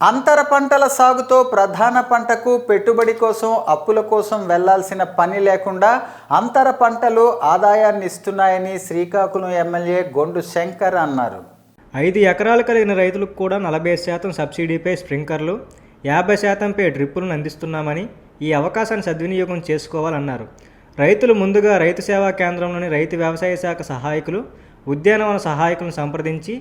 అంతర పంటల సాగుతో ప్రధాన పంటకు పెట్టుబడి కోసం అప్పుల కోసం వెళ్ళాల్సిన పని లేకుండా అంతర పంటలు ఆదాయాన్ని ఇస్తున్నాయని శ్రీకాకుళం ఎమ్మెల్యే గొండు శంకర్ అన్నారు. ఐదు ఎకరాలు కలిగిన రైతులకు కూడా నలభై శాతం సబ్సిడీపై స్ప్రింక్లర్లు యాభై శాతంపై డ్రిప్పులను అందిస్తున్నామని ఈ అవకాశాన్ని సద్వినియోగం చేసుకోవాలన్నారు. రైతులు ముందుగా రైతు సేవా కేంద్రంలోని రైతు వ్యవసాయ శాఖ సహాయకులు ఉద్యానవన సహాయకులను సంప్రదించి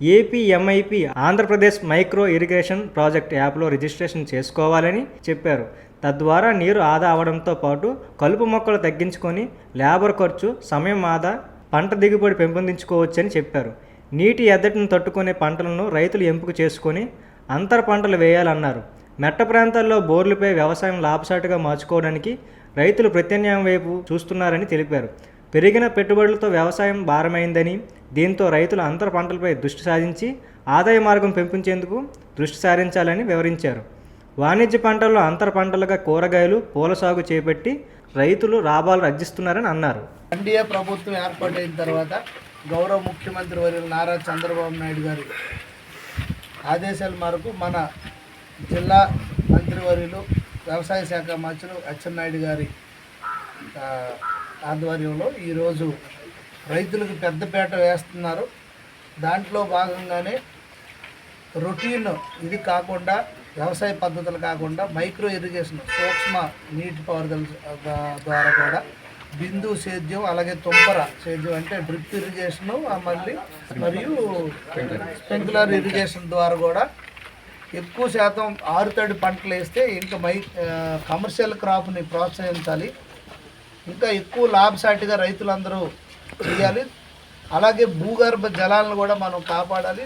APMIP Andhra Pradesh micro irrigation project యాప్లో రిజిస్ట్రేషన్ చేసుకోవాలని చెప్పారు. తద్వారా నీరు ఆదా అవడంతో పాటు కలుపు మొక్కలు తగ్గించుకొని లేబర్ ఖర్చు సమయం ఆదా పంట దిగుబడి పెంపొందించుకోవచ్చని చెప్పారు. నీటి ఎద్దటిని తట్టుకునే పంటలను రైతులు ఎంపిక చేసుకొని అంతర పంటలు వేయాలన్నారు. మెట్ట ప్రాంతాల్లో బోర్లుపై వ్యవసాయం లాభసాటిగా మార్చుకోవడానికి రైతులు ప్రత్యామ్నాయం వైపు చూస్తున్నారని తెలిపారు. పెరిగిన పెట్టుబడులతో వ్యవసాయం భారమైందని దీంతో రైతులు అంతర పంటలపై దృష్టి సాధించి ఆదాయ మార్గం పెంపించేందుకు దృష్టి సారించాలని వివరించారు. వాణిజ్య పంటల్లో అంతర పంటలుగా కూరగాయలు పూల సాగు చేపట్టి రైతులు లాభాలు ఆర్జిస్తున్నారని అన్నారు. ఎన్డీఏ ప్రభుత్వం ఏర్పాటైన తర్వాత గౌరవ ముఖ్యమంత్రి వర్యులు నారా చంద్రబాబు నాయుడు గారి ఆదేశాల మేరకు మన జిల్లా మంత్రివర్యులు వ్యవసాయ శాఖ మంత్రులు అచ్చెన్నాయుడు గారి ఆధ్వర్యంలో ఈరోజు రైతులకు పెద్దపేట వేస్తున్నారు. దాంట్లో భాగంగానే రొటీన్ ఇది కాకుండా వ్యవసాయ పద్ధతులు కాకుండా మైక్రో ఇరిగేషన్ సూక్ష్మ నీటిపారుదల ద్వారా కూడా బిందు సేద్యం అలాగే తుంపర సేద్యం అంటే డ్రిప్ ఇరిగేషన్ మళ్ళీ మరియు స్ప్రింక్లర్ ఇరిగేషన్ ద్వారా కూడా ఎక్కువ శాతం ఆరుతడి పంటలు వేస్తే ఇంకా మై కమర్షియల్ క్రాప్ని ప్రోత్సహించాలి. ఇంకా ఎక్కువ లాభసాటిగా రైతులందరూ చేయాలి. అలాగే భూగర్భ జలాలను కూడా మనం కాపాడాలి.